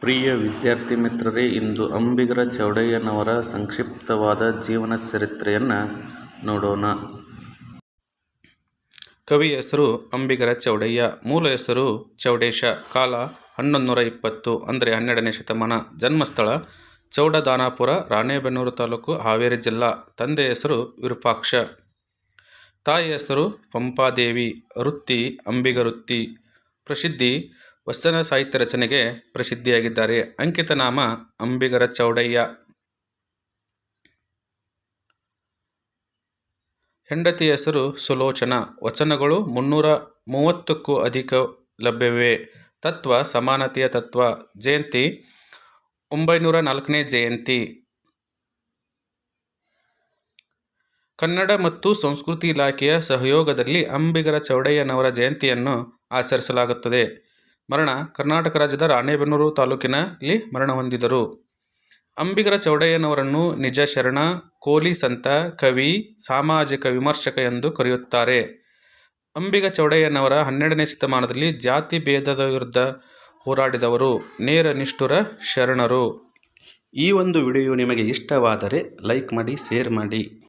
ಪ್ರಿಯ ವಿದ್ಯಾರ್ಥಿ ಮಿತ್ರರೇ, ಇಂದು ಅಂಬಿಗರ ಚೌಡಯ್ಯನವರ ಸಂಕ್ಷಿಪ್ತವಾದ ಜೀವನ ಚರಿತ್ರೆಯನ್ನು ನೋಡೋಣ. ಕವಿ ಹೆಸರು ಅಂಬಿಗರ ಚೌಡಯ್ಯ, ಮೂಲ ಹೆಸರು ಚೌಡೇಶ. ಕಾಲ ಹನ್ನೊಂದು ನೂರ ಇಪ್ಪತ್ತು, ಅಂದರೆ ಹನ್ನೆರಡನೇ ಶತಮಾನ. ಜನ್ಮಸ್ಥಳ ಚೌಡದಾನಾಪುರ, ರಾಣೆಬೆನ್ನೂರು ತಾಲೂಕು, ಹಾವೇರಿ ಜಿಲ್ಲಾ. ತಂದೆ ಹೆಸರು ವಿರೂಪಾಕ್ಷ. ತಾಯಿ ಹೆಸರು ಪಂಪಾದೇವಿ. ವೃತ್ತಿ ಅಂಬಿಗ ವೃತ್ತಿ ಪ್ರಸಿದ್ಧಿ ವಚನ ಸಾಹಿತ್ಯ ರಚನೆಗೆ ಪ್ರಸಿದ್ಧಿಯಾಗಿದ್ದಾರೆ. ಅಂಕಿತ ನಾಮ ಅಂಬಿಗರ ಚೌಡಯ್ಯ. ಹೆಂಡತಿ ಹೆಸರು ಸುಲೋಚನ. ವಚನಗಳು ಮುನ್ನೂರ ಮೂವತ್ತಕ್ಕೂ ಅಧಿಕ ಲಭ್ಯವಿವೆ ತತ್ವ ಸಮಾನತೆಯ ತತ್ವ. ಜಯಂತಿ ಒಂಬೈನೂರ ನಾಲ್ಕನೇ ಜಯಂತಿ. ಕನ್ನಡ ಮತ್ತು ಸಂಸ್ಕೃತಿ ಇಲಾಖೆಯ ಸಹಯೋಗದಲ್ಲಿ ಅಂಬಿಗರ ಚೌಡಯ್ಯನವರ ಜಯಂತಿಯನ್ನು ಆಚರಿಸಲಾಗುತ್ತದೆ. ಮರಣ ಕರ್ನಾಟಕ ರಾಜ್ಯದ ರಾಣೇಬೆನ್ನೂರು ತಾಲೂಕಿನಲ್ಲಿ ಮರಣ ಹೊಂದಿದರು. ಅಂಬಿಗರ ಚೌಡಯ್ಯನವರನ್ನು ನಿಜ ಶರಣ, ಕೋಲಿ ಸಂತ, ಕವಿ, ಸಾಮಾಜಿಕ ವಿಮರ್ಶಕ ಎಂದು ಕರೆಯುತ್ತಾರೆ. ಅಂಬಿಗ ಚೌಡಯ್ಯನವರ ಹನ್ನೆರಡನೇ ಶತಮಾನದಲ್ಲಿ ಜಾತಿ ಭೇದದ ವಿರುದ್ಧ ಹೋರಾಡಿದವರು ನೇರ ನಿಷ್ಠುರ ಶರಣರು. ಈ ಒಂದು ವಿಡಿಯೋ ನಿಮಗೆ ಇಷ್ಟವಾದರೆ ಲೈಕ್ ಮಾಡಿ, ಶೇರ್ ಮಾಡಿ.